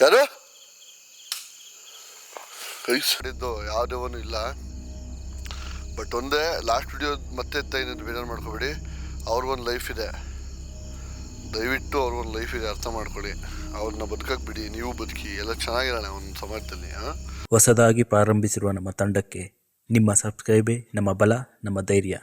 ಯಾರು? ಕೈ ಸಡಿದ್ದು ಇಲ್ಲ. ಬಟ್ ಒಂದೇ ಲಾಸ್ಟ್ ವಿಡಿಯೋ ಮತ್ತೆ ತೈನದು ಬೇಜಾರು ಮಾಡ್ಕೋಬೇಡಿ. ಅವ್ರಿಗೊಂದು ಲೈಫ್ ಇದೆ. ದಯವಿಟ್ಟು ಅವ್ರಿಗೊಂದು ಲೈಫ್ ಇದೆ, ಅರ್ಥ ಮಾಡ್ಕೊಳ್ಳಿ. ಅವ್ರನ್ನ ಬದುಕಕ್ಕೆ ಬಿಡಿ, ನೀವು ಬದುಕಿ, ಎಲ್ಲ ಚೆನ್ನಾಗಿರೋಣ ಒಂದು ಸಮಾಜದಲ್ಲಿ ಹೊಸದಾಗಿ ಪ್ರಾರಂಭಿಸಿರುವ ನಮ್ಮ ತಂಡಕ್ಕೆ ನಿಮ್ಮ ಸಬ್ಸ್ಕ್ರೈಬೇ ನಮ್ಮ ಬಲ, ನಮ್ಮ ಧೈರ್ಯ.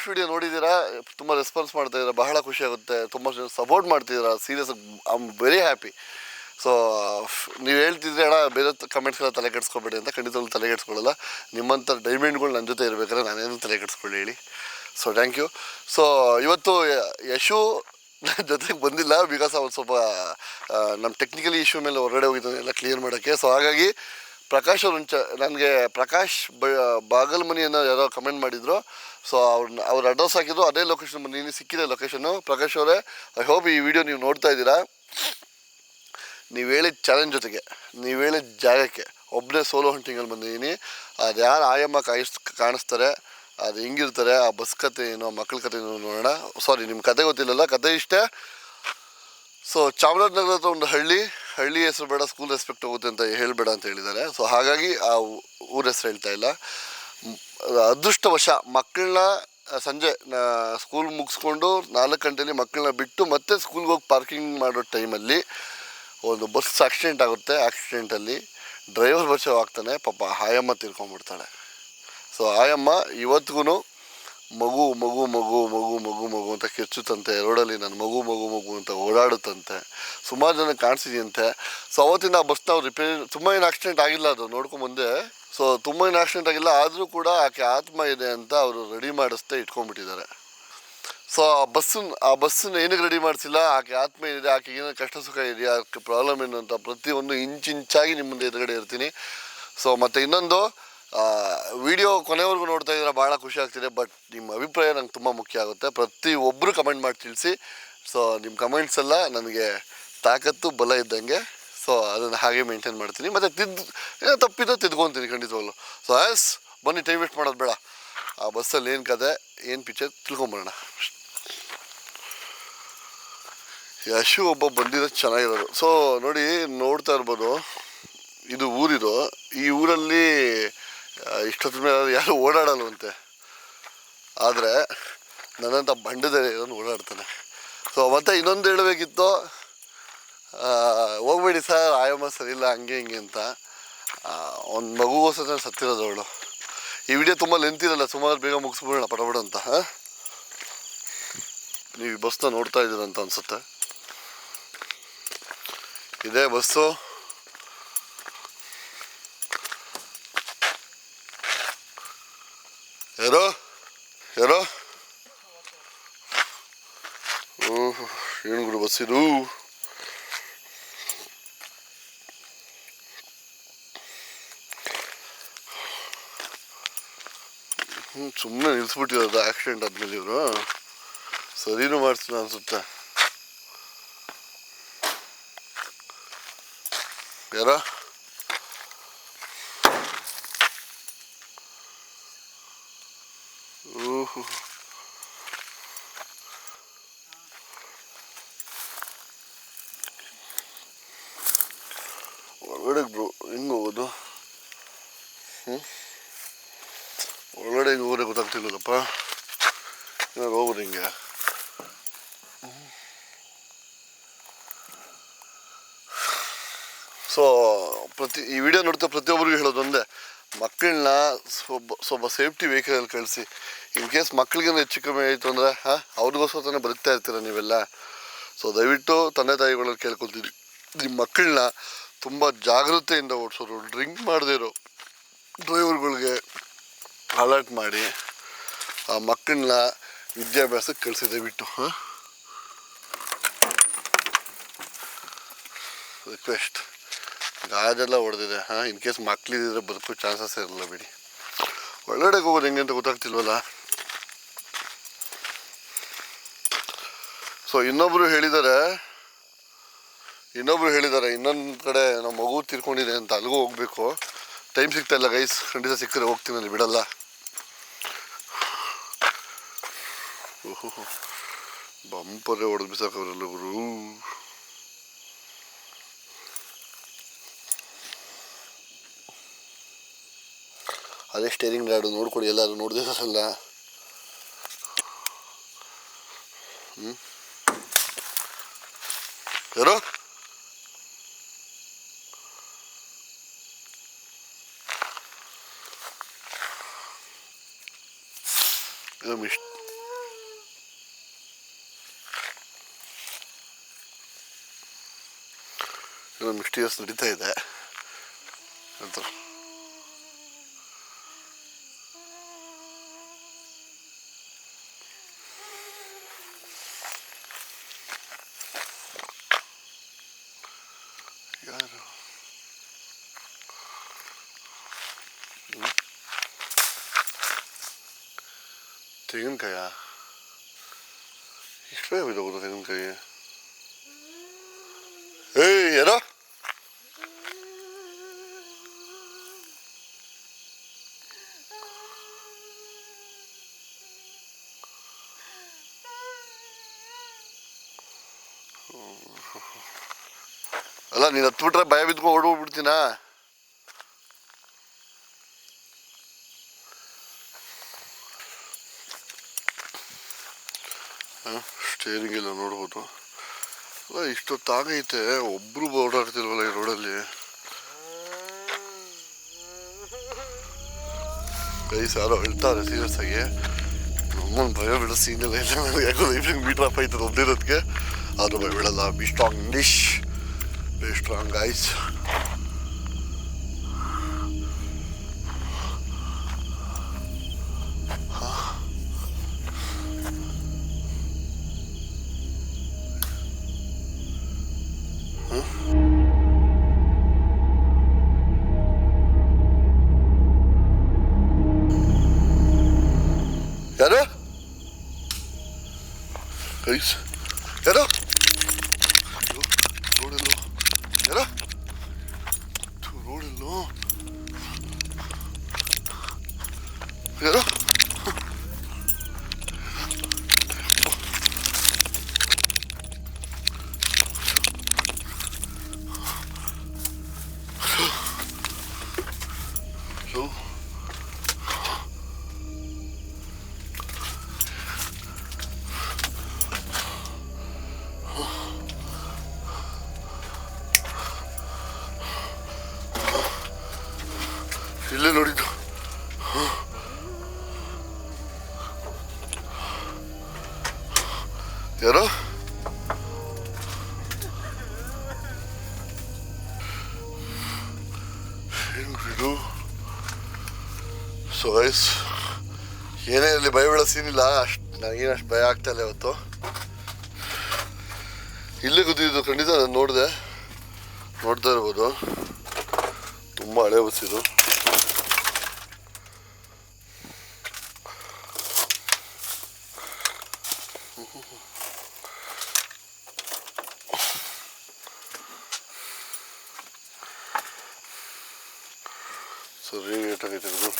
ಲಾಸ್ಟ್ ವಿಡಿಯೋ ನೋಡಿದ್ದೀರಾ ತುಂಬ ರೆಸ್ಪಾನ್ಸ್ ಮಾಡ್ತಾ ಇದ್ದೀರಾ ಬಹಳ ಖುಷಿ ಆಗುತ್ತೆ, ತುಂಬ ಸಪೋರ್ಟ್ ಮಾಡ್ತಿದ್ದೀರಾ serious I am very happy so ನೀವು ಹೇಳ್ತಿದ್ರೆ, ಅಣ್ಣ, ಬೇರೆ ಕಮೆಂಟ್ಸ್ಗೆಲ್ಲ ತಲೆ ಕೆಡಿಸ್ಕೊಬೇಡಿ ಅಂತ ಖಂಡಿತವಾಗ್ಲೂ ತಲೆ ಕೆಡಿಸ್ಕೊಳ್ಳಲ್ಲ. ನಿಮ್ಮಂಥ ಡೈಮಂಡ್ಗಳು ನನ್ನ ಜೊತೆ ಇರಬೇಕಾದ್ರೆ ನಾನೇನು ತಲೆ ಕೆಡಿಸ್ಕೊಳ್ಳಿ ಹೇಳಿ. ಸೊ ಥ್ಯಾಂಕ್ ಯು ಸೊ ಇವತ್ತು ಯಶು ನನ್ನ ಜೊತೆಗೆ ಬಂದಿಲ್ಲ ಬಿಕಾಸ್ ಅವ್ರು ಸ್ವಲ್ಪ ನಮ್ಮ ಟೆಕ್ನಿಕಲಿ ಇಶ್ಯೂ ಮೇಲೆ ಹೊರಗಡೆ ಹೋಗಿದ್ದಾನೆ, ಎಲ್ಲ ಕ್ಲಿಯರ್ ಮಾಡೋಕ್ಕೆ. ಸೊ ಹಾಗಾಗಿ ಪ್ರಕಾಶ್ ಅವರು ನನಗೆ ಪ್ರಕಾಶ್ ಬ ಬಾಗಲ್ಮನಿಯನ್ನು ಯಾರೋ ಕಮೆಂಟ್ ಮಾಡಿದ್ರು. ಸೊ ಅವ್ರನ್ನ ಅವ್ರ ಅಡ್ರೆಸ್ ಹಾಕಿದ್ರು. ಅದೇ ಲೊಕೇಶನ್ ನೀನು ಸಿಕ್ಕಿದೆ ಲೊಕೇಶನ್ನು ಪ್ರಕಾಶ್ ಅವರೇ ಐ ಹೋಪ್ ಈ ವಿಡಿಯೋ ನೀವು ನೋಡ್ತಾ ಇದ್ದೀರಾ. ನೀವು ಹೇಳಿದ ಚಾಲೆಂಜ್ ಜೊತೆಗೆ, ನೀವು ಹೇಳಿದ ಜಾಗಕ್ಕೆ ಒಬ್ಬನೇ ಸೋಲೋ ಹಂಟಿಂಗಲ್ಲಿ ಬಂದಿದ್ದೀನಿ. ಅದು ಯಾರು ಆಯಮ್ಮ ಕಾಯಿಸ್ ಕಾಣಿಸ್ತಾರೆ, ಅದು ಹೆಂಗಿರ್ತಾರೆ, ಆ ಬಸ್ ಕತೆ ಏನೋ ಮಕ್ಕಳ ಕತೆ ಏನೋ ನೋಡೋಣ. ಸಾರಿ ನಿಮ್ಮ ಕತೆ ಗೊತ್ತಿಲ್ಲಲ್ಲ, ಕತೆ ಇಷ್ಟೇ. ಸೊ ಚಾಮರಾಜನಗರ ಹತ್ರ ಒಂದು ಹಳ್ಳಿ. ಹಳ್ಳಿ ಹೆಸರು ಬೇಡ ಸ್ಕೂಲ್ ರೆಸ್ಪೆಕ್ಟ್ ಹೋಗುತ್ತೆ ಅಂತ ಹೇಳಬೇಡ ಅಂತ ಹೇಳಿದ್ದಾರೆ. ಸೊ ಹಾಗಾಗಿ ಆ ಊರ ಹೆಸರು ಹೇಳ್ತಾ ಇಲ್ಲ. ಅದೃಷ್ಟವಶ ಮಕ್ಕಳನ್ನ ಸಂಜೆ ಸ್ಕೂಲ್ ಮುಗಿಸ್ಕೊಂಡು ನಾಲ್ಕು ಗಂಟೆಲಿ ಮಕ್ಕಳನ್ನ ಬಿಟ್ಟು ಮತ್ತೆ ಸ್ಕೂಲ್ಗೆ ಹೋಗಿ ಪಾರ್ಕಿಂಗ್ ಮಾಡೋ ಟೈಮಲ್ಲಿ ಒಂದು ಬಸ್ ಆಕ್ಸಿಡೆಂಟ್ ಆಗುತ್ತೆ. ಆಕ್ಸಿಡೆಂಟಲ್ಲಿ ಡ್ರೈವರ್ ಬಚಾವ್ ಆಗ್ತಾನೆ. ಪಾಪ ಆಯಮ್ಮ ತಿರ್ಕೊಂಡ್ಬಿಡ್ತಾಳೆ. ಸೊ ಆಯಮ್ಮ ಇವತ್ತಿಗೂ ಮಗು ಮಗು ಮಗು ಮಗು ಮಗು ಮಗು ಅಂತ ಕೆಚ್ಚುತ್ತಂತೆ ರೋಡಲ್ಲಿ ನಾನು ಮಗು ಮಗು ಮಗು ಅಂತ ಓಡಾಡುತ್ತಂತೆ. ಸುಮಾರು ಜನ ಕಾಣಿಸಿದೆಯಂತೆ. ಸೊ ಅವತ್ತಿನ ಆ ಬಸ್ನ ರಿಪೇರಿ ತುಂಬ ಏನು ಆಕ್ಸಿಡೆಂಟ್ ಆಗಿಲ್ಲ ಅದು ನೋಡ್ಕೊಂಬಂದೆ ಸೊ ತುಂಬ ಏನು ಆಕ್ಸಿಡೆಂಟ್ ಆಗಿಲ್ಲ, ಆದರೂ ಕೂಡ ಆಕೆ ಆತ್ಮ ಇದೆ ಅಂತ ಅವರು ರೆಡಿ ಮಾಡಿಸ್ತಾ ಇಟ್ಕೊಂಡ್ಬಿಟ್ಟಿದ್ದಾರೆ. ಸೊ ಆ ಬಸ್ಸನ್ನ ಆ ಬಸ್ಸನ್ನು ಏನಕ್ಕೆ ರೆಡಿ ಮಾಡಿಸಿಲ್ಲ? ಆಕೆ ಆತ್ಮ ಏನಿದೆ ಆಕೆ ಏನೋ ಕಷ್ಟ ಸುಖ ಇದೆಯಾ? ಆಕೆ ಪ್ರಾಬ್ಲಮ್ ಏನು ಅಂತ ಪ್ರತಿಯೊಂದು ಇಂಚಿಂಚಾಗಿ ನಿಮ್ಮ ಮುಂದೆ ಎದುರುಗಡೆ ಇರ್ತೀನಿ. ಸೊ ಮತ್ತು ಇನ್ನೊಂದು ವಿಡಿಯೋ ಕೊನೆವರೆಗೂ ನೋಡ್ತಾ ಇದ್ರೆ ಭಾಳ ಖುಷಿ ಆಗ್ತಿದೆ, ಬಟ್ ನಿಮ್ಮ ಅಭಿಪ್ರಾಯ ನಂಗೆ ತುಂಬ ಮುಖ್ಯ ಆಗುತ್ತೆ. ಪ್ರತಿ ಒಬ್ಬರು ಕಮೆಂಟ್ ಮಾಡಿ ತಿಳಿಸಿ. ಸೊ ನಿಮ್ಮ ಕಮೆಂಟ್ಸ್ ಎಲ್ಲ ನನಗೆ ತಾಕತ್ತು, ಬಲ ಇದ್ದಂಗೆ. ಸೊ ಅದನ್ನು ಹಾಗೆ ಮೇಂಟೈನ್ ಮಾಡ್ತೀನಿ. ಮತ್ತು ತಿದ್ದು ಏನೋ ತಪ್ಪಿದ್ದೋ ತಿದ್ಕೊತೀನಿ ಖಂಡಿತವಾಗ್ಲು. ಸೊ ಎಸ್ ಬನ್ನಿ ಟೈಮ್ ವೇಸ್ಟ್ ಮಾಡೋದು ಬೇಡ. ಆ ಬಸ್ಸಲ್ಲಿ ಏನು ಕತೆ, ಏನು ಪಿಚ್ಚರ್, ತಿಳ್ಕೊಂಬರೋಣ. ಯಶು ಒಬ್ಬ ಬಂದಿರೋದು ಚೆನ್ನಾಗಿರೋದು. ಸೊ ನೋಡಿ, ನೋಡ್ತಾ ಇರ್ಬೋದು. ಇದು ಊರಿದು. ಈ ಊರಲ್ಲಿ ಇಷ್ಟೊತ್ತಿನ ಮೇಲೆ ಯಾರು ಓಡಾಡಲ್ವಂತೆ. ಆದರೆ ನನ್ನಂಥ ಬಂಡದಲ್ಲಿ ಇರೋನು ಓಡಾಡ್ತಾನೆ. ಸೊ ಮತ್ತೆ ಇನ್ನೊಂದು ಹೇಳಬೇಕಿತ್ತು ಹೋಗ್ಬೇಡಿ ಸರ್ ಆಯಮ್ಮ ಸರಿಯಿಲ್ಲ ಹಂಗೆ ಹಿಂಗೆ ಅಂತ. ಒಂದು ಮಗುಗೋಸ್ಕರ ಸತ್ತಿರೋದು ಅವಳು. ಈ ವಿಡಿಯೋ ತುಂಬ ಲೆಂತ್ ಇರಲ್ಲ, ಸುಮಾರು ಬೇಗ ಮುಗಿಸ್ಬಿಡೋಣ ಪಟಪಟ ಅಂತ ನೀವು ಈ ಬಸ್ನ ನೋಡ್ತಾ ಇದ್ದೀರಂತ ಅನ್ಸುತ್ತೆ. ಇದೇ ಬಸ್ಸು ಯಾರೋ ಯಾರೋ ಓಹ್ ಇದು ಸುಮ್ಮನೆ ನಿಲ್ಸ್ಬಿಟ್ಟಿರೋದು ಆಕ್ಸಿಡೆಂಟ್ ಆದ್ಮೇಲೆ ಇವರು. ಸರಿನೂ ಮಾಡಿಸ್ತೀನಿ ಅನ್ಸುತ್ತೆ. ಯಾರ ಓಹೋ ಒಳಗಡೆ ಬ್ರೋ ಹೆಂಗೆ ಹೋಗೋದು ಹ್ಞೂ ಒಳಗಡೆ ಹೆಂಗೆ ಗೊತ್ತಾಗ್ತಿಲ್ಲಪ್ಪ ಏನಾದ್ರು ಹೋಗೋದು ಹಿಂಗೆ. ಸೊ ಪ್ರತಿ, ಈ ವಿಡಿಯೋ ನೋಡ್ತಾ ಪ್ರತಿಯೊಬ್ಬರಿಗೂ ಹೇಳೋದು ಒಂದೇ, ಮಕ್ಕಳನ್ನ ಸ್ವಲ್ಪ ಸ್ವಲ್ಪ ಸೇಫ್ಟಿ ವೆಹಿಕಲಲ್ಲಿ ಕಳಿಸಿ. ಇನ್ ಕೇಸ್ ಮಕ್ಕಳಿಗೆ ಹೆಚ್ಚು ಕಮ್ಮಿ ಆಯಿತು ಅಂದರೆ, ಹಾಂ ಅವ್ರಿಗೋಸ್ಕರ ತಾನೇ ಬದುಕ್ತಾ ಇರ್ತೀರ ನೀವೆಲ್ಲ? ಸೊ ದಯವಿಟ್ಟು ತಂದೆ ತಾಯಿಗಳಲ್ಲಿ ಕೇಳ್ಕೊತೀರಿ ನಿಮ್ಮ ಮಕ್ಕಳನ್ನ ತುಂಬ ಜಾಗೃತೆಯಿಂದ ಓಡಿಸೋರು ಡ್ರಿಂಕ್ ಮಾಡದೇ ಇರೋ ಡ್ರೈವರ್ಗಳಿಗೆ ಅಲರ್ಟ್ ಮಾಡಿ, ಆ ಮಕ್ಕಳನ್ನ ವಿದ್ಯಾಭ್ಯಾಸಕ್ಕೆ ಕಳಿಸಿದೆ, ಬಿಟ್ಟು, ಹಾಂ? ರಿಕ್ವೆಸ್ಟ್ ಗಾಜೆಲ್ಲ ಹೊಡೆದಿದೆ, ಹಾಂ? ಇನ್ ಕೇಸ್ ಮಕ್ಕಳಿದ್ರೆ ಬದುಕೋ ಚಾನ್ಸಸ್ ಇರಲ್ಲ ಬಿಡಿ. ಒಳಗಡೆಗೆ ಹೋಗೋದು ಹೆಂಗೆ ಅಂತ ಗೊತ್ತಾಗ್ತಿಲ್ವಲ್ಲ? ಸೊ ಇನ್ನೊಬ್ರು ಹೇಳಿದ್ದಾರೆ ಇನ್ನೊಬ್ರು ಹೇಳಿದ್ದಾರೆ ಇನ್ನೊಂದು ಕಡೆ ನಮ್ಮ ಮಗು ತೀರ್ಕೊಂಡಿದೆ ಅಂತ ಅಲ್ಲಿಗೂ ಹೋಗ್ಬೇಕು. ಟೈಮ್ ಸಿಗ್ತಾ ಇಲ್ಲ ಗೈಸ್ ಖಂಡಿತ ಸಿಕ್ಕರೆ ಹೋಗ್ತೀನಿ ಅಲ್ಲಿ ಬಿಡಲ್ಲ. ಬಂಪರೇ ಹೊಡೆದು ಬಿಸಾಕವ್ರಲ್ಲ ಗುರು. ಅದೇ ಸ್ಟೇರಿಂಗ್ ಗಾಡು ನೋಡ್ಕೊಡಿ ಎಲ್ಲರೂ ನೋಡ್ದಿರಲ್ಲ ಹ್ಞೂ ಯಾರು? ಇದು ಮಿಸ್ ಇದು ಮಿಸ್ಟೀರಿಯಸ್ ನಡೀತಾ ಇದೆ ಅಂತ ಯಾರು ಹ್ಮ್? ತೆಂಗಿನಕಾಯ ಇಷ್ಟು ಬೇಗ ಬಿದ್ದೋಗುದು ತೆಂಗಿನಕಾಯಿ ಏಯ್ ಯಾರೋ ಅಲ್ಲ, ನೀನು ಹತ್ಬಿಟ್ರೆ ಭಯ ಬಿದ್ಕೊಂಡು ಓಡೋಗ್ಬಿಡ್ತೀನಾ ಸ್ಟೇರಿಂಗ್ ಎಲ್ಲ ನೋಡ್ಬೋದು. ಅಲ್ಲ ಇಷ್ಟೊತ್ತಾಗೈತೆ ಒಬ್ರು ಓಡಾಡ್ತಿಲ್ವಲ್ಲ ಈ ರೋಡಲ್ಲಿ? ಕೈ ಸಾರು ಹೇಳ್ತಾರೆ ಸೀರಿಯಸ್ ಆಗಿ. ನಮ್ಮನ್ನು ಭಯ ಬಿಡೋ ಸೀನ್ ಎಲ್ಲ ಇಲ್ಲ, ನನಗೆ ಯಾಕೋ ಲೈಫ್ ಮೀಟ್ರ್ ಆಫ್ ಆಯ್ತದೆ ಒಬ್ಬನಿರೋದಕ್ಕೆ ಆದ್ರೂ ಭಯ ಬೀಳಲ್ಲ be strong English be strong guys ಯಾರು ಗೈಸ್ ಯಾರು ರೋಡಲ್ಲೋ ಯಾರ ರೋಡಲ್ಲೋ ಯಾರೋ ಹಲೋ ಇಲ್ಲೇ ನೋಡಿದ್ದು ಇದು ಸೊ ಏನೇ ಇರಲಿ ಭಯ ಬೀಳೋ ಸೀನ್ ಇಲ್ಲ. ಅಷ್ಟು ನನಗೇನು ಅಷ್ಟು ಭಯ ಆಗ್ತಾ ಇಲ್ಲ ಇವತ್ತು. ಇಲ್ಲಿ ಗುದ್ದಿದ್ದು ಖಂಡಿತ ನಾನು ನೋಡಿದೆ. ನೋಡ್ತಾ ಇರ್ಬೋದು. ತುಂಬ ಹಳೆ ಬಸ್ ಸರಿ ಏಟಾಗೈತೆ ಇದು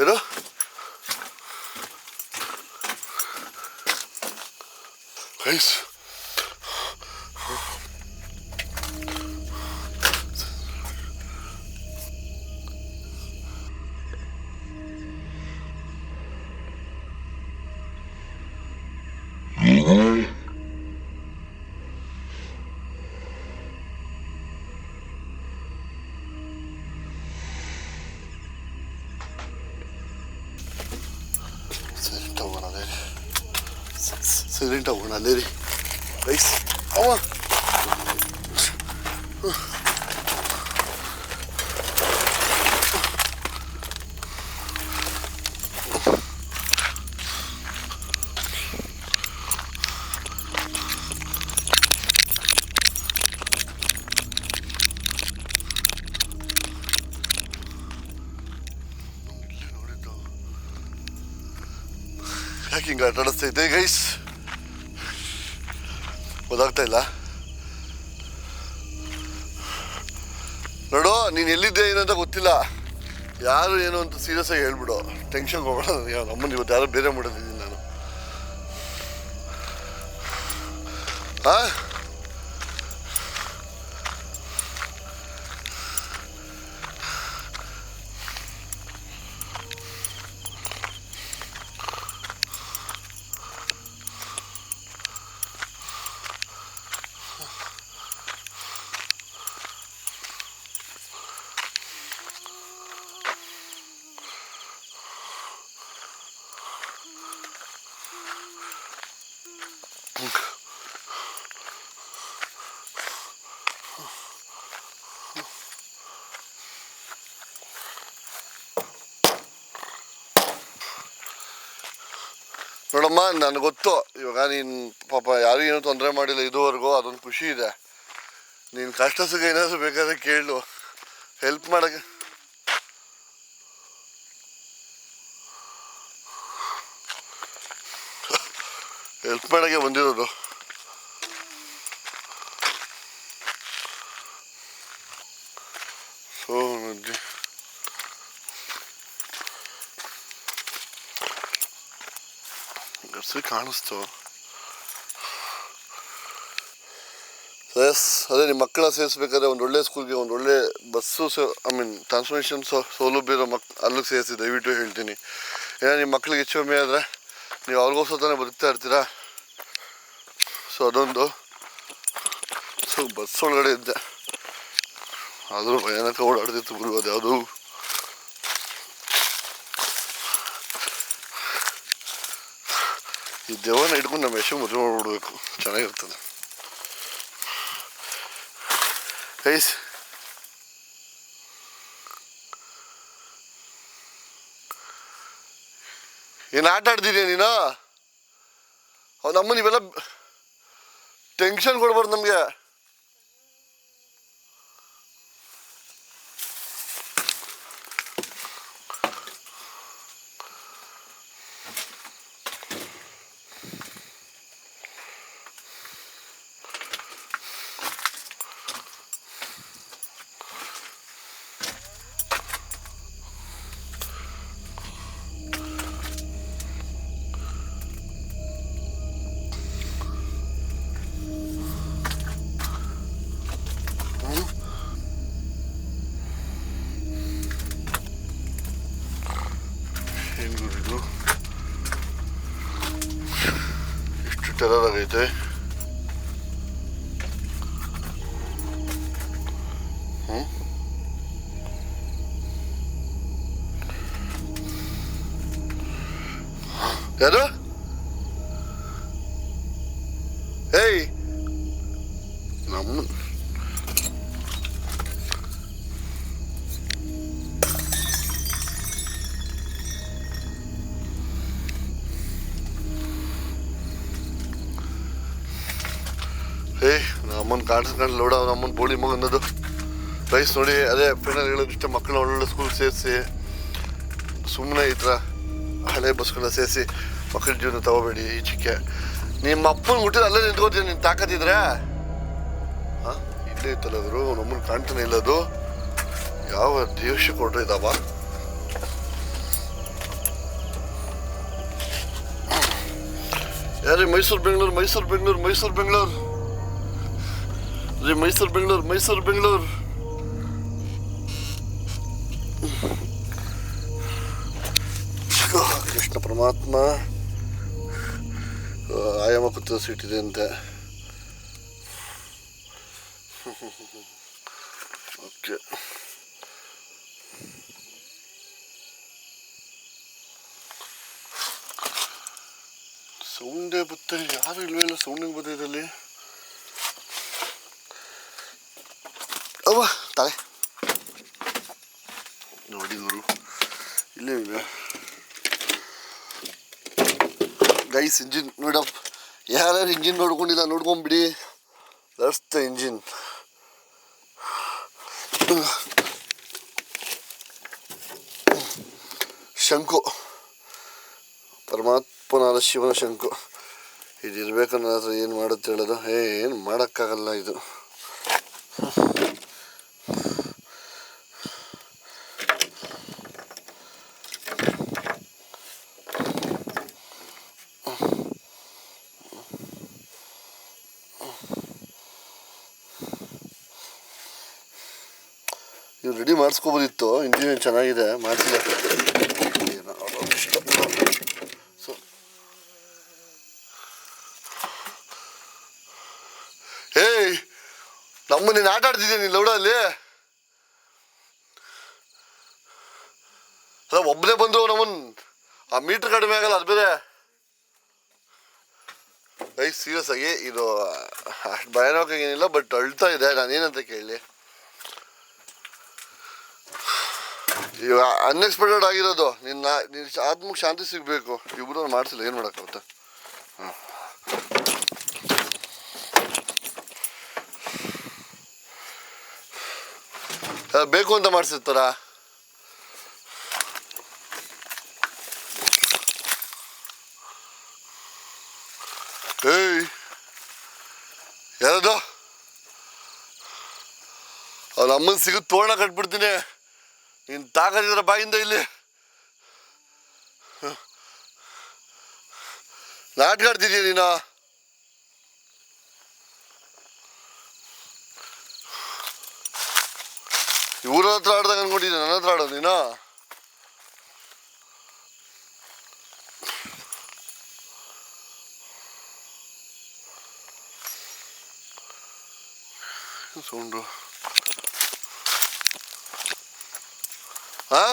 ಏನು ಗೈಸ್ ಸರಿ ತಗೋಣ ಅದೇ ಸೈಲೆಂಟ್ ಆಗೋಣ ಅಲ್ಲೇ ರೀ ರೈಸ್ ಅವ ಇಲ್ಲಿ ನೋಡಿದ್ದು ಯಾಕೆ ಹಿಂಗೆ ಆಟ ಗೊತ್ತಾಗ್ತಾ ಇಲ್ಲ. ನೋಡು, ನೀನು ಎಲ್ಲಿದ್ದೆ ಏನಂತ ಗೊತ್ತಿಲ್ಲ. ಯಾರು ಏನು ಅಂತ ಸೀರಿಯಸ್ ಆಗಿ ಹೇಳ್ಬಿಡು. ಟೆನ್ಷನ್ ಹೋಗೋಣ ನನಗೆ ಅಮ್ಮನ ಇವತ್ತು ಯಾರು ಬೇರೆ ಮಾಡಿದ್ದೀನಿ ನಾನು. ಹಾ ನೋಡಮ್ಮ, ನನಗೆ ಗೊತ್ತು. ಇವಾಗ ನೀನು ಪಾಪ ಯಾರಿಗೂ ಏನೂ ತೊಂದರೆ ಮಾಡಿಲ್ಲ ಇದುವರೆಗೂ, ಅದೊಂದು ಖುಷಿ ಇದೆ. ನೀನು ಕಷ್ಟ ಸುಖ ಏನಾದರೂ ಬೇಕಾದ್ರೆ ಕೇಳು. ಹೆಲ್ಪ್ ಮಾಡೋಕ್ಕೆ. ಹೆಲ್ಪ್ ಮಾಡೋಕ್ಕೆ ಬಂದಿರೋದು ಸೊ ನಜ್ಜಿ ಗರ್ಸಿ ಕಾಣಿಸ್ತು ಎಸ್ ಅದೇ ನಿಮ್ಮ ಮಕ್ಕಳ ಸೇರಿಸ್ಬೇಕಾದ್ರೆ ಒಂದು ಒಳ್ಳೆ ಸ್ಕೂಲ್ಗೆ ಒಂದು ಒಳ್ಳೆ bus so I mean transportation so, ಸೌಲಭ್ಯ ಇರೋ ಮಕ್, ಅಲ್ಲಿಗೆ ಸೇರಿಸಿ, ದಯವಿಟ್ಟು ಹೇಳ್ತೀನಿ. ಏನೋ ನಿಮ್ಮ ಮಕ್ಳಿಗೆ ಹೆಚ್ಚು ಕಮ್ಮಿ ಆದರೆ ನೀವು ಅವ್ರಿಗೋಸ್ಕರ ತಾನೇ ಬದುಕ್ತಾ ಇರ್ತೀರಾ? ಸೊ ಅದೊಂದು. ಸೊ ಬಸ್ ಒಳಗಡೆ ಇದ್ದೆ. ಆದರೂ ಭಯಾನಕ ಓಡಾಡ್ತಿತ್ತು ಯಾವುದು. ಈ ದೇವನ ಹಿಡ್ಕೊಂಡು ನಮ್ಮ ಯಶು ಮದುವೆ ಮಾಡ್ಬಿಡ್ಬೇಕು. ಚೆನ್ನಾಗಿರ್ತದೆ. ಐಸ್ ಏನು ಆಟ ಆಡ್ತಿದ್ಯಾ ನೀನು? ಅವ್ನ ನಮ್ಮನ್ನ ನೀವೆಲ್ಲ ಟೆನ್ಷನ್ ಕೊಡ್ಬಾರ್ದು ನಮಗೆ. ಇಷ್ಟು ಟೆರರ್ ಆಗೈತೆ ಹ್ಮ್? ಯಾರು ಅಮ್ಮನ ಕಾಣಿಸ್ಕೊಂಡು ಲೋಡ ಅವ್ನ ಅಮ್ಮನ ಬೋಳಿ ಮಗ ಅನ್ನೋದು. ರೈಸ್ ನೋಡಿ, ಅದೇ ಫೈನಲ್ ಹೇಳೋದು ಮಕ್ಕಳು ಒಳ್ಳೊಳ್ಳೆ ಸ್ಕೂಲ್ ಸೇರಿಸಿ ಸುಮ್ಮನೆ ಈ ಥರ ಹಳೆ ಬಸ್ಗಳನ್ನ ಸೇರಿಸಿ ಮಕ್ಕಳ ಜೀವನ ತಗೋಬೇಡಿ ಈಚೆಗೆ ನಿಮ್ಮ ಅಪ್ಪನ ಹುಟ್ಟಿದ ಅಲ್ಲೇ ನಿಂತ್ಕೋತೀನಿ ನೀನು ತಾಕತ್ತಿದ್ರೆ? ಹಾಂ? ಇಲ್ಲೇ ಇತ್ತಲ್ಲ ಅವರು ನಮ್ಮನ್ನ ಕಾಣ್ತಾನೆ ಇಲ್ಲ ಅದು. ಯಾವ ದೇಶ ಕೊಟ್ರೆ ಇದಾವ? ಯಾರೇ ಮೈಸೂರು, ಬೆಂಗಳೂರು ಮೈಸೂರು ಬೆಂಗಳೂರು ಮೈಸೂರು, ಬೆಂಗಳೂರು? ರೀ, ಮೈಸೂರು, ಬೆಂಗಳೂರು ಮೈಸೂರು, ಬೆಂಗಳೂರು. ಕೃಷ್ಣ ಪರಮಾತ್ಮ. ಆಯಾಮ ಕೂತ ಸಿಟ್ಟಿದೆ ಇದೆ ಅಂತೆ. ಓಕೆ. ಸೌಂಡೇ ಬತ್ತೆ, ಯಾರು ಇಲ್ಲ ಸೌಂಡಿಂಗ್ ಬರ್ತೈತೆ ಅಲ್ಲಿ ಅವ್ವ ತಲೆ ನೋಡಿ ನೋಡು ಇಲ್ಲೇ ಗೈಸ್ ಇಂಜಿನ್ ನೋಡಪ್ಪ. ಯಾರ್ಯಾರು ಇಂಜಿನ್ ನೋಡ್ಕೊಂಡಿಲ್ಲ, ನೋಡ್ಕೊಂಬಿಡಿ. ದಟ್ಸ್ ಇಂಜಿನ್ ಶಂಕು. ಪರಮಾತ್ಮನಾದ ಶಿವನ ಶಂಕು. ಇದು ಇರ್ಬೇಕನ್ನೋ ಏನು ಮಾಡುತ್ತೆ ಹೇಳೋದು? ಏನು ಮಾಡೋಕ್ಕಾಗಲ್ಲ ಇದು ನೀವು ರೆಡಿ ಮಾಡಿಸ್ಕೋಬೋದಿತ್ತು ಇಂಜಿನಿಯರ್ ಚೆನ್ನಾಗಿದೆ ಅವ್ರ ಸೊ ಏಯ್ ನಮ್ಮ ನೀನು ಆಟ ನೀನು ಲೌಡಲ್ಲಿ ಅಲ್ಲ? ಒಬ್ಬನೇ ಬಂದರು ನಮ್ಮನ್, ಆ ಮೀಟ್ರ್ ಕಡಿಮೆ ಆಗಲ್ಲ ಅದು ಬೇರೆ. ಐ ಸೀರಿಯಸ್ ಆಗಿ, ಇದು ಅಷ್ಟು ಭಯಾನಕ ಬಟ್ ಅಳ್ತಾ ಇದೆ ನಾನೇನಂತ ಕೇಳಿ. ಇವಾಗ ಅನ್ಎಕ್ಸ್ಪೆಕ್ಟೆಡ್ ಆಗಿರೋದು. ನಿನ್ನ ನಿನ್ನ ಆತ್ಮಕ್ಕೆ ಶಾಂತಿ ಸಿಗಬೇಕು. ಇಬ್ಬರು ಮಾಡಿಸಿಲ್ಲ, ಏನು ಮಾಡೋಕ್ಕಾಗುತ್ತೆ? ಹಾಂ ಬೇಕು ಅಂತ ಮಾಡಿಸಿರ್ತಾರ? ಏಯ್, ಯಾರದು? ಅವ್ರ ಅಮ್ಮನ ಸಿಗುತ್ತೆ ತೋರಣ ಕಟ್ಬಿಡ್ತೀನಿ. ನೀನು ತಾಕದಿದ್ರ ಬಾಯಿಂದ ಇಲ್ಲಿ. ನಾಟಕ ನೀನ ನೀನು? ಇವ್ರ ಹತ್ರ ಆಡ್ದಾಗ ಅನ್ಕೊಂಡಿದ್ದೆ, ನನ್ನ ಹತ್ರ ಆಡೋದು ನೀನು? ಸೌಂಡು ಹಾ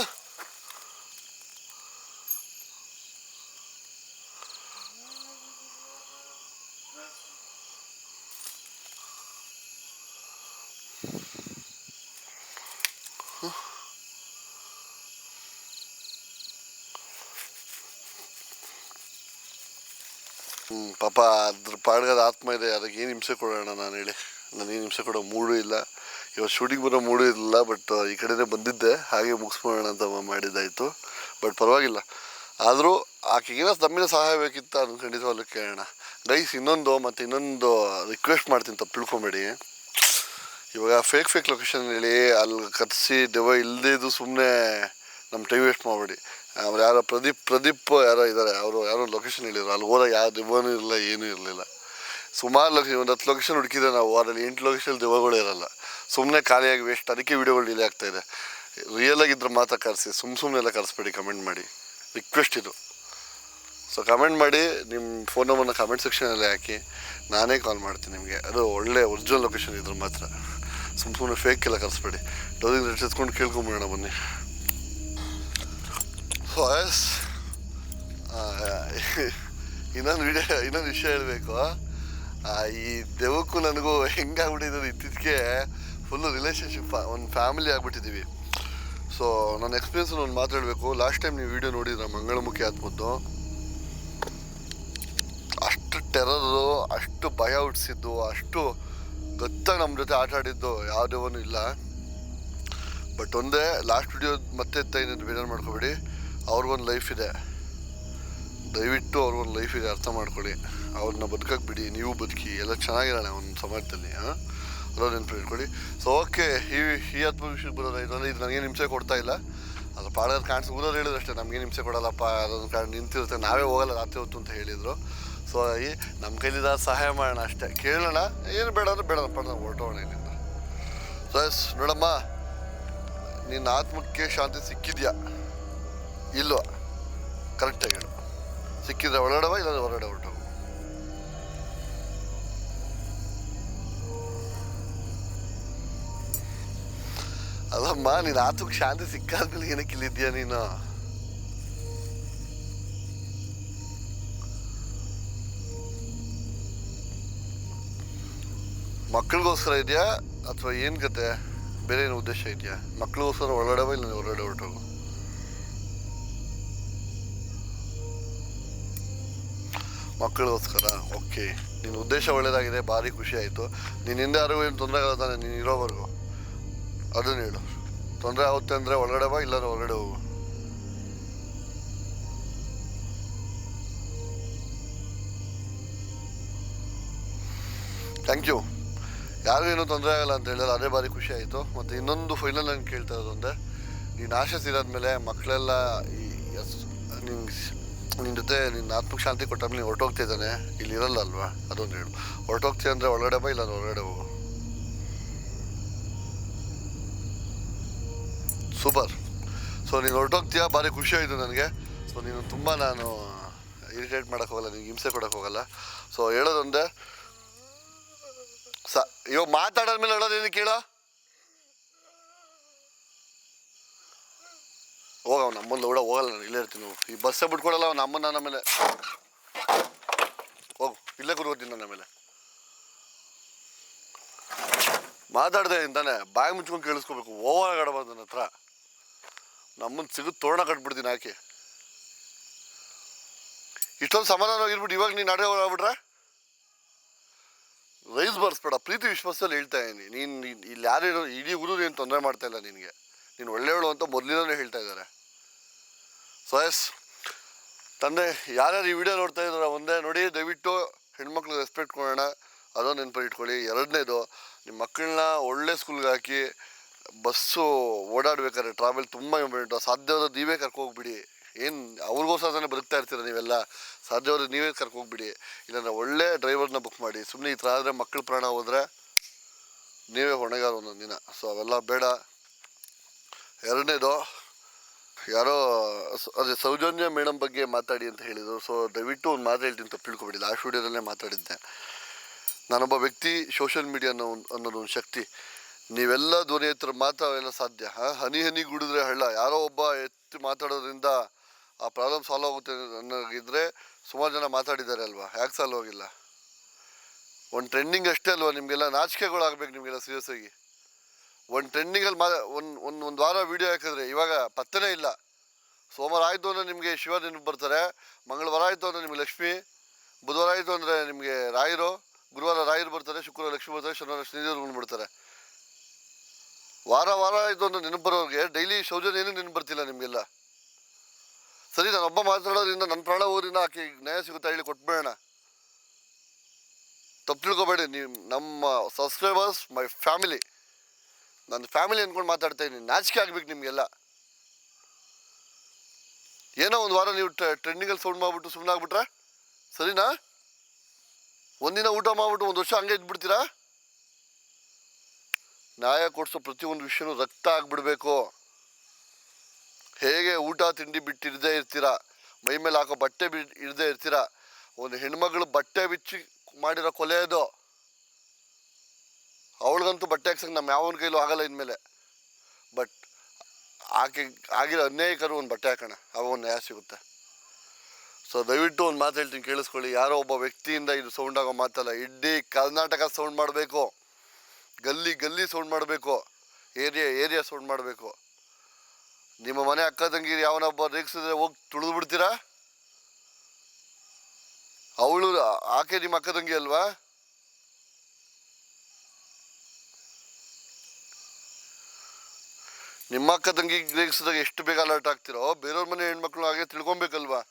ಹ್ಞೂ ಪಾಪ ಅದ್ರ ಪಾಡ್ಗದ ಆತ್ಮ ಇದೆ, ಅದಕ್ಕೆ ಏನು ಹಿಂಸೆ ಕೊಡೋಣ ನಾನು ಹೇಳಿ. ನನಗೇನು ಹಿಂಸೆ ಕೊಡೋ ಮೂಡು ಇಲ್ಲ. ಇವತ್ತು ಶೂಟಿಂಗ್ ಬರೋ ಮೂಡು ಇರಲಿಲ್ಲ ಬಟ್ ಈ ಕಡೆನೇ ಬಂದಿದ್ದೆ. ಹಾಗೆ ಮುಗಿಸ್ಬೋಣ ಅಂತ ಮಾಡಿದ್ದಾಯಿತು. ಬಟ್ ಪರವಾಗಿಲ್ಲ. ಆದರೂ ಆಕೆಗೆ ನಮ್ಮಿನ ಸಹಾಯ ಬೇಕಿತ್ತು ಅದನ್ನು ಖಂಡಿತವಾಗ್ಲೂ ಕೇಳೋಣ. ಗೈಸ್ ಇನ್ನೊಂದು ಮತ್ತು ಇನ್ನೊಂದು ರಿಕ್ವೆಸ್ಟ್ ಮಾಡ್ತೀನಿ ತಪ್ಪು ತಿಳ್ಕೊಬೇಡಿ. ಇವಾಗ ಫೇಕ್ ಫೇಕ್ ಲೊಕೇಶನ್ ಹೇಳಿ, ಅಲ್ಲಿ ಕರೆಸಿ ದೆವ್ವ ಇಲ್ಲದೇದು ಸುಮ್ಮನೆ ನಮ್ಮ ಟೈಮ್ ವೇಸ್ಟ್ ಮಾಡಬೇಡಿ. ಅವ್ರು ಯಾರೋ ಪ್ರದೀಪ್ ಪ್ರದೀಪ್ ಯಾರೋ ಇದ್ದಾರೆ ಅವರು ಯಾರೋ ಲೊಕೇಶನ್ ಹೇಳಿದ್ರು. ಅಲ್ಲಿ ಹೋದಾಗ ಯಾವ ದೆವ್ವನೂ ಇರಲಿಲ್ಲ ಏನೂ ಇರಲಿಲ್ಲ. ಸುಮಾರು ಲೊಕೇಶನ್ ಒಂದು ಹತ್ತು ಲೊಕೇಶನ್ ಹುಡುಕಿದ್ರೆ ನಾವು ಅದರಲ್ಲಿ ಎಂಟು ಲೊಕೇಶನ್ ದೆವ್ವಗಳು ಇರಲ್ಲ. ಸುಮ್ಮನೆ ಖಾಲಿಯಾಗಿ ವೇಸ್ಟ್ ಅದಕ್ಕೆ ವೀಡಿಯೋಗಳು ಡಿಲೇ ಆಗ್ತಾ ಇದೆ. ರಿಯಲ್ ಆಗಿದ್ರೆ ಮಾತ್ರ ಕರೆಸಿ ಸುಮ್ಮ ಸುಮ್ಮನೆ ಎಲ್ಲ ಕರೆಸ್ಬೇಡಿ ಕಮೆಂಟ್ ಮಾಡಿ. ರಿಕ್ವೆಸ್ಟ್ ಇದು. ಸೊ ಕಮೆಂಟ್ ಮಾಡಿ ನಿಮ್ಮ ಫೋನ್ ನಂಬರ್ನ ಕಮೆಂಟ್ ಸೆಕ್ಷನಲ್ಲಿ ಹಾಕಿ. ನಾನೇ ಕಾಲ್ ಮಾಡ್ತೀನಿ ನಿಮಗೆ. ಅದು ಒಳ್ಳೆ ಒರಿಜಿನಲ್ ಲೊಕೇಶನ್ ಇದ್ರೆ ಮಾತ್ರ. ಸುಮ್ಮ ಸುಮ್ಮನೆ ಫೇಕ್ ಎಲ್ಲ ಕರೆಸ್ಬೇಡಿ. ಡೋರಿಂಗ್ ರೇಟ್ ಎತ್ಕೊಂಡು ಕೇಳ್ಕೊಂಬಿಡೋಣ ಬನ್ನಿ. ಸೊ ಎಸ್ ಇನ್ನೊಂದು ವಿಡಿಯೋ ಇನ್ನೊಂದು ವಿಷಯ ಹೇಳಬೇಕು. ಈ ದೆವಕ್ಕೂ ನನಗೂ ಹೆಂಗಾಗ್ಬಿಟ್ಟಿದ್ರು ಇತ್ತೀಚೆಗೆ. ಫುಲ್ಲು ರಿಲೇಷನ್ಶಿಪ್ ಒಂದು ಫ್ಯಾಮಿಲಿ ಆಗಿಬಿಟ್ಟಿದ್ದೀವಿ ಸೊ ನನ್ನ ಎಕ್ಸ್ಪೀರಿಯನ್ಸ್ ಒಂದು ಮಾತಾಡಬೇಕು ಲಾಸ್ಟ್ ಟೈಮ್ ನೀವು ವಿಡಿಯೋ ನೋಡಿದ್ರೆ ಮಂಗಳಮುಖಿ ಆತ್ಮದ್ದು? ಅಷ್ಟು ಟೆರರು ಅಷ್ಟು ಭಯ ಹುಟ್ಟಿಸಿದ್ದು ಅಷ್ಟು ಗೊತ್ತಾಗಿ ನಮ್ಮ ಜೊತೆ ಆಟ ಆಡಿದ್ದು ಯಾವುದೇ ಇಲ್ಲ. ಬಟ್ ಒಂದೇ ಲಾಸ್ಟ್ ವಿಡಿಯೋ ಮತ್ತೆ ಏನಾದ್ರು ಬೇಜಾರು ಮಾಡ್ಕೋಬೇಡಿ. ಅವ್ರಿಗೊಂದು ಲೈಫ್ ಇದೆ. ದಯವಿಟ್ಟು ಅವ್ರಿಗೊಂದು ಲೈಫ್ ಇದೆ, ಅರ್ಥ ಮಾಡ್ಕೊಳ್ಳಿ. ಅವ್ರನ್ನ ಬದುಕಕ್ಕೆ ಬಿಡಿ, ನೀವು ಬದುಕಿ, ಎಲ್ಲ ಚೆನ್ನಾಗಿರೋಣ ಒಂದು ಸಮಾಜದಲ್ಲಿ, ಹಾಂ? ಅದೊಂದು ನೆನಪು ಇಟ್ಕೊಳ್ಳಿ. ಸೊ ಓಕೆ ಈ ಈ ಹತ್ತು ವಿಷಯಕ್ಕೆ ಬರೋದು ಇದರಲ್ಲಿ ಇದು ನನಗೇನು ಹಿಂಸೆ ಕೊಡ್ತಾ ಇಲ್ಲ. ಅದು ಪಾಡೋದು ಕಾಣಿಸ್ ಊರಲ್ಲಿ ಹೇಳಿದ್ರು ಅಷ್ಟೇ ನಮಗೆ ಹಿಂಸೆ ಕೊಡಲ್ಲಪ್ಪ, ಅದೊಂದು ಕಾರಣ ನಿಂತಿರುತ್ತೆ, ನಾವೇ ಹೋಗಲ್ಲ ರಾತ್ರಿ ಹೊತ್ತು ಅಂತ ಹೇಳಿದರು. ಸೊ ಈ ನಮ್ಮ ಕೈಲಿದ ಸಹಾಯ ಮಾಡೋಣ ಅಷ್ಟೇ. ಕೇಳೋಣ, ಏನು ಬೇಡ ಅಂದ್ರೆ ಬೇಡಪ್ಪ ನಾವು ಹೊರಟೋಣ ಇಲ್ಲಿಂದ. ಸೊ ಎಸ್ ನೋಡಮ್ಮ, ನಿನ್ನ ಆತ್ಮಕ್ಕೆ ಶಾಂತಿ ಸಿಕ್ಕಿದ್ಯಾ? ಇಲ್ವಾ? ಕರೆಕ್ಟಾಗಿ ಹೇಳು. ಸಿಕ್ಕಿದ್ರೆ ಒಳಗಡವ ಇಲ್ಲ ಹೊರಗಡೆ ಹೊರಟು ಅಲ್ಲಮ್ಮ, ನೀನು ಆತು ಶಾಂತಿ ಸಿಕ್ಕಾದ್ಮೇಲೆ ಏನಕ್ಕೆ ಇಲ್ಲಿದ್ಯ ನೀನು? ಮಕ್ಳಿಗೋಸ್ಕರ ಇದೆಯಾ ಅಥವಾ ಏನು ಕತೆ ಬೇರೆ ಏನು ಉದ್ದೇಶ ಇದೆಯಾ? ಮಕ್ಳಿಗೋಸ್ಕರ ಒಳಗಡೆವ ಇಲ್ಲ ಹೊರಗಡೆ ಹೊರಟೋಗು ಮಕ್ಕಳಿಗೋಸ್ಕರ ಓಕೆ. ನಿನ್ನ ಉದ್ದೇಶ ಒಳ್ಳೆಯದಾಗಿದೆ ಭಾರಿ ಖುಷಿ ಆಯಿತು. ನಿನ್ನಿಂದ ಯಾರಿಗೂ ಏನು ತೊಂದರೆ ಆಗಲ್ಲ ತಾನೆ, ನೀನು ಇರೋವರೆಗೂ. ಅದನ್ನು ಹೇಳು. ತೊಂದರೆ ಆಗುತ್ತೆ ಅಂದರೆ ಒಳಗಡೆ ಬಾ, ಇಲ್ಲಾಂದ್ರೆ ಹೊರಗಡೆ ಹೋಗು. ಥ್ಯಾಂಕ್ ಯು ಯಾರಿಗೂ ಏನೂ ತೊಂದರೆ ಆಗಲ್ಲ ಅಂತ ಹೇಳಿದ್ರೆ ಅದೇ ಭಾರಿ ಖುಷಿ ಆಯಿತು. ಮತ್ತು ಇನ್ನೊಂದು ಫೈನಲ್ ನಾನು ಕೇಳ್ತಾ ಇರೋದು ಅಂದರೆ ನೀನು ಆಶೆ ತೀರಾದ್ಮೇಲೆ ಮಕ್ಕಳೆಲ್ಲ ಈ, ಎಸ್, ನಿಂಗೆ ನಿನ್ನ ಜೊತೆ ನಿನ್ನ ಆತ್ಮಕ್ಕೆ ಶಾಂತಿ ಕೊಟ್ಟಾದ್ಮೇಲೆ ನೀನು ಹೊರಟೋಗ್ತಿದ್ದಾನೆ ಇಲ್ಲಿ ಇರಲ್ಲ ಅಲ್ವಾ? ಅದೊಂದು ಹೇಳು. ಹೊರಟೋಗ್ತೀಯ ಅಂದರೆ ಒಳಗಡೆ ಬಾ ಇಲ್ಲ ಹೊರಗಡೆ ಹೋಗು. ಸೂಪರ್. ಸೊ ನೀನು ಹೊರಟೋಗ್ತೀಯಾ? ಭಾರಿ ಖುಷಿ ಆಯಿತು ನನಗೆ. ಸೊ ನೀನು ತುಂಬ ನಾನು ಇರಿಟೇಟ್ ಮಾಡೋಕೆ ಹೋಗಲ್ಲ ನೀನು ಹಿಂಸೆ ಕೊಡೋಕ್ಕೆ ಹೋಗಲ್ಲ. ಸೊ ಹೇಳೋದೊಂದೇ ಸ, ಇವಾಗ ಮಾತಾಡೋದ್ಮೇಲೆ ಹೇಳೋದೇನು ಕೇಳೋ? ಹೋಗ ಅವ್ನು ನಮ್ಮಲ್ಲಿ ಹೋಗಲ್ಲ ನಾನು, ಇಲ್ಲೇ ಇರ್ತೀನಿ. ಈ ಬಸ್ಸೇ ಬಿಟ್ಕೊಡಲ್ಲ ಅವ್ನು ನಮ್ಮನ್ನ ನನ್ನ ಮೇಲೆ. ಹೋಗು, ಇಲ್ಲೇ ಕೂರ್ಕೋತೀನಿ ನನ್ನ ಮೇಲೆ. ಮಾತಾಡ್ದೆ ಇಂತಾನೆ ಬಾಯಿ ಮುಚ್ಕೊಂಡು ಕೇಳಿಸ್ಕೋಬೇಕು, ಓವರ್ ಆಡಬಾರ್ದು ನನ್ನ ಹತ್ರ. ನಮ್ಮನ್ನು ಸಿಗುತ್ತೆ ತೋರಣ ಕಟ್ಬಿಡ್ತೀನಿ ಹಾಕಿ ಇಷ್ಟೊಂದು ಸಮಾಧಾನವಾಗಿರ್ಬಿಟ್ಟು ಇವಾಗ ನೀನು ನಡೆ ಹೋಗ್ಬಿಟ್ರೆ ರೈಸ್ ಬರ್ಸ್ಬೇಡ, ಪ್ರೀತಿ ವಿಶ್ವಾಸದಲ್ಲಿ ಹೇಳ್ತಾ ಇದ್ದೀನಿ ನೀನು ಇಲ್ಲಿ ಯಾರು ಇಡೀ ಗುರು ಏನು ತೊಂದರೆ ಮಾಡ್ತಾ ಇಲ್ಲ ನಿನಗೆ. ನೀನು ಒಳ್ಳೆಯವಳು ಅಂತ ಮೊದಲಿನೇ ಹೇಳ್ತಾ ಇದ್ದಾರೆ ಸೊ ಎಸ್ ತಂದೆ, ಯಾರ್ಯಾರು ಈ ವಿಡಿಯೋ ನೋಡ್ತಾ ಇದ್ದಾರೆ ಒಂದೇ ನೋಡಿ, ದಯವಿಟ್ಟು ಹೆಣ್ಮಕ್ಳು ರೆಸ್ಪೆಕ್ಟ್ ಕೊಡೋಣ. ಅದೊಂದು ನೆನಪಲ್ಲಿ ಇಟ್ಕೊಳ್ಳಿ. ಎರಡನೇದು ನಿಮ್ಮ ಮಕ್ಕಳನ್ನ ಒಳ್ಳೆ ಸ್ಕೂಲ್ಗೆ ಹಾಕಿ ಬಸ್ಸು ಓಡಾಡ್ಬೇಕಾದ್ರೆ ಟ್ರಾವೆಲ್ ತುಂಬ ಇಂಪಾರ್ಟೆಂಟು ಸಾಧ್ಯವಾದ ನೀವೇ ಕರ್ಕೋಗ್ಬಿಡಿ ಏನು ಅವ್ರಿಗೋಸ್ಕರ ತಾನೇ ಬದುಕ್ತಾ ಇರ್ತೀರ ನೀವೆಲ್ಲ? ಸಾಧ್ಯವಾದ ನೀವೇ ಕರ್ಕೋಗ್ಬಿಡಿ ಇಲ್ಲಾಂದ್ರೆ ಒಳ್ಳೆ ಡ್ರೈವರ್ನ ಬುಕ್ ಮಾಡಿ. ಸುಮ್ಮನೆ ಈ ಥರ ಆದರೆ ಮಕ್ಕಳ ಪ್ರಾಣ ಹೋದ್ರೆ ನೀವೇ ಹೊಣೆಗಾರ ಒಂದೊಂದು ದಿನ. ಸೊ ಅವೆಲ್ಲ ಬೇಡ. ಎರಡನೇದು, ಯಾರೋ ಅದೇ ಸೌಜನ್ಯ ಮೇಡಮ್ ಬಗ್ಗೆ ಮಾತಾಡಿ ಅಂತ ಹೇಳಿದರು. ಸೊ ದಯವಿಟ್ಟು ಒಂದು ಮಾತು ಹೇಳ್ತೀನಿ, ತಪ್ಪು ತಿಳ್ಕೊಬಿಡಿಲ್ಲ ಆ ವಿಡಿಯೋದಲ್ಲೇ ಮಾತಾಡಿದ್ದೆ. ನಾನೊಬ್ಬ ವ್ಯಕ್ತಿ ಸೋಷಿಯಲ್ ಮೀಡಿಯಾ ಅನ್ನೋ ಅನ್ನೋದು ಒಂದು ಶಕ್ತಿ. ನೀವೆಲ್ಲ ಧ್ವನಿ ಎತ್ತರ ಮಾತ್ರ ಅವೆಲ್ಲ ಸಾಧ್ಯ ಹನಿ ಹನಿ ಗುಡಿದ್ರೆ ಹಳ್ಳ. ಯಾರೋ ಒಬ್ಬ ಎತ್ತಿ ಮಾತಾಡೋದ್ರಿಂದ ಆ ಪ್ರಾಬ್ಲಮ್ ಸಾಲ್ವ್ ಆಗುತ್ತೆ ಅನ್ನೋದಿದ್ರೆ ಸುಮಾರು ಜನ ಮಾತಾಡಿದ್ದಾರೆ ಅಲ್ವಾ? ಯಾಕೆ ಸಾಲ್ವ್ ಆಗಿಲ್ಲ? ಒಂದು ಟ್ರೆಂಡಿಂಗ್ ಅಷ್ಟೇ ಅಲ್ವಾ ನಿಮಗೆಲ್ಲ? ನಾಚಿಕೆಗಳಾಗಬೇಕು ನಿಮಗೆಲ್ಲ ಸೀರಿಯಸ್ ಆಗಿ. ಒಂದು ಟ್ರೆಂಡಿಂಗಲ್ಲಿ ಮಾ, ಒಂದು ಒಂದು ಒಂದು ವಾರ ವೀಡಿಯೋ ಹಾಕಿದ್ರೆ ಇವಾಗ ಪತ್ತೆನೇ ಇಲ್ಲ. ಸೋಮವಾರ ಆಯಿತು ಅಂದರೆ ನಿಮಗೆ ಶಿವ ನೆನಪು ಬರ್ತಾರೆ. ಮಂಗಳವಾರ ಆಯಿತು ಅಂದರೆ ನಿಮಗೆ ಲಕ್ಷ್ಮಿ. ಬುಧವಾರ ಆಯಿತು ಅಂದರೆ ನಿಮಗೆ ರಾಯರು. ಗುರುವಾರ ರಾಯರು ಬರ್ತಾರೆ, ಶುಕ್ರವಾರ ಲಕ್ಷ್ಮಿ ಬರ್ತಾರೆ, ಶನಿವಾರ ಶನಿದೇವರು ಬಂದ್ಬಿಡ್ತಾರೆ. ವಾರ ವಾರ ಇದೊಂದು ನೆನಪು ಬರೋರಿಗೆ ಡೈಲಿ ಶೌಜನ್ಯ ಏನೂ ನೆನಪು ಬರ್ತಿಲ್ಲ ನಿಮಗೆಲ್ಲ. ಸರಿ ನಾನು ಒಬ್ಬ ಮಾತಾಡೋದ್ರಿಂದ ನನ್ನ ಪ್ರಾಣ ಊರಿನ ಆಕೆ ನ್ಯಾಯ ಸಿಗುತ್ತೆ ಹೇಳಿ ಕೊಟ್ಬಿಡೋಣ. ತಪ್ಪು ತಿಳ್ಕೊಬೇಡಿ. ನೀವು ನಮ್ಮ ಸಬ್ಸ್ಕ್ರೈಬರ್ಸ್ ಮೈ ಫ್ಯಾಮಿಲಿ ನನ್ನ ಫ್ಯಾಮಿಲಿ ಅಂದ್ಕೊಂಡು ಮಾತಾಡ್ತಾ ಇದ್ದೀನಿ. ನಾಚಿಕೆ ಆಗ್ಬೇಕು ನಿಮಗೆಲ್ಲ. ಏನೋ ಒಂದು ವಾರ ನೀವು ಟ್ರೆಂಡಿಂಗಲ್ಲಿ ಸೌಂಡ್ ಮಾಡಿಬಿಟ್ಟು ಸುಮ್ಮನೆ ಆಗ್ಬಿಟ್ರೆ ಸರಿನಾ? ಒಂದಿನ ಊಟ ಮಾಡಿಬಿಟ್ಟು ಒಂದು ವರ್ಷ ಹಂಗೆ ಇದ್ಬಿಡ್ತೀರಾ? ನ್ಯಾಯ ಕೊಡಿಸೋ ಪ್ರತಿಯೊಂದು ವಿಷಯನೂ ರಕ್ತ ಆಗಿಬಿಡಬೇಕು. ಹೇಗೆ ಊಟ, ತಿಂಡಿ ಬಿಟ್ಟು ಇರದೇ ಇರ್ತೀರಾ? ಮೈ ಮೇಲೆ ಹಾಕೋ ಬಟ್ಟೆ ಬಿ ಇರದೇ ಇರ್ತೀರಾ? ಒಂದು ಹೆಣ್ಮಗಳು ಬಟ್ಟೆ ಬಿಚ್ಚಿ ಮಾಡಿರೋ ಕೊಲೆ ಅದು. ಅವಳಿಗಂತೂ ಬಟ್ಟೆ ಹಾಕ್ಸಕ್ಕೆ ನಮ್ಮ ಯಾವನ ಕೈಲೂ ಆಗಲ್ಲ ಇನ್ಮೇಲೆ. ಬಟ್ ಆಕೆ, ಆಗಿರೋ ಅನ್ಯಾಯಕರು ಒಂದು ಬಟ್ಟೆ ಹಾಕೋಣ, ಅವಾಗ ಒಂದು ನ್ಯಾಯ ಸಿಗುತ್ತೆ. ಸೊ ದಯವಿಟ್ಟು ಒಂದು ಮಾತು ಹೇಳ್ತೀನಿ, ಕೇಳಿಸ್ಕೊಳ್ಳಿ. ಯಾರೋ ಒಬ್ಬ ವ್ಯಕ್ತಿಯಿಂದ ಇದು ಸೌಂಡ್ ಆಗೋ ಮಾತಲ್ಲ, ಇಡೀ ಕರ್ನಾಟಕ ಸೌಂಡ್ ಮಾಡಬೇಕು. ಗಲ್ಲಿ ಗಲ್ಲಿ ಸೌಂಡ್ ಮಾಡಬೇಕು. ಏರಿಯಾ ಏರಿಯಾ ಸೌಂಡ್ ಮಾಡಬೇಕು. ನಿಮ್ಮ ಮನೆ ಅಕ್ಕ ತಂಗಿರು ಯಾವನೊಬ್ಬ ರೇಗಿಸಿದ್ರೆ ಹೋಗಿ ತುಳಿದು ಬಿಡ್ತೀರಾ? ಅವಳು, ಆಕೆ ನಿಮ್ಮ ಅಕ್ಕ ತಂಗಿ ಅಲ್ವಾ? ನಿಮ್ಮ ಅಕ್ಕ ತಂಗಿ ರೇಗಿಸಿದಾಗ ಎಷ್ಟು ಬೇಗ ಅಲರ್ಟ್ ಆಗ್ತಿರೋ, ಬೇರೆಯವ್ರ ಮನೆ ಹೆಣ್ಮಕ್ಳು ಹಾಗೆ ತಿಳ್ಕೊಬೇಕಲ್ವಾ?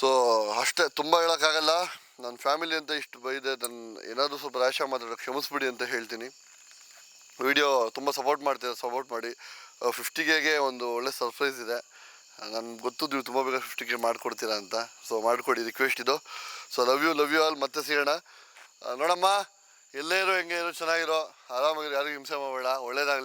ಸೊ ಅಷ್ಟೇ, ತುಂಬ ಹೇಳೋಕ್ಕಾಗಲ್ಲ. ನನ್ನ ಫ್ಯಾಮಿಲಿ ಅಂತ ಇಷ್ಟು ಬೈದೆ ನನ್ನ ಏನಾದರೂ ಸ್ವಲ್ಪ ರಾಶ ಮಾತಾಡೋ ಕ್ಷಮಿಸ್ಬಿಡಿ ಅಂತ ಹೇಳ್ತೀನಿ. ವಿಡಿಯೋ ತುಂಬ ಸಪೋರ್ಟ್ ಮಾಡ್ತೀರ ಸಪೋರ್ಟ್ ಮಾಡಿ. ಫಿಫ್ಟಿ ಕೆಗೆ ಒಂದು ಒಳ್ಳೆ ಸರ್ಪ್ರೈಸ್ ಇದೆ. ನನ್ಗೆ ಗೊತ್ತು ನೀವು ತುಂಬ ಬೇಗ ಫಿಫ್ಟಿ ಕೆ ಮಾಡಿಕೊಡ್ತೀರಾ ಅಂತ. ಸೊ ಮಾಡಿಕೊಡಿ ರಿಕ್ವೆಸ್ಟ್ ಇದು. So love you love you all ಮತ್ತೆ ಸಿಗೋಣ. ನೋಡಮ್ಮ, ಎಲ್ಲೇ ಇರೋ, ಹೆಂಗೆ ಇರೋ, ಚೆನ್ನಾಗಿರೋ. ಆರಾಮಾಗಿರೋ, ಯಾರಿಗೂ ಹಿಂಸೆ ಮಾಡಬೇಡ. ಒಳ್ಳೇದಾಗಲಿ.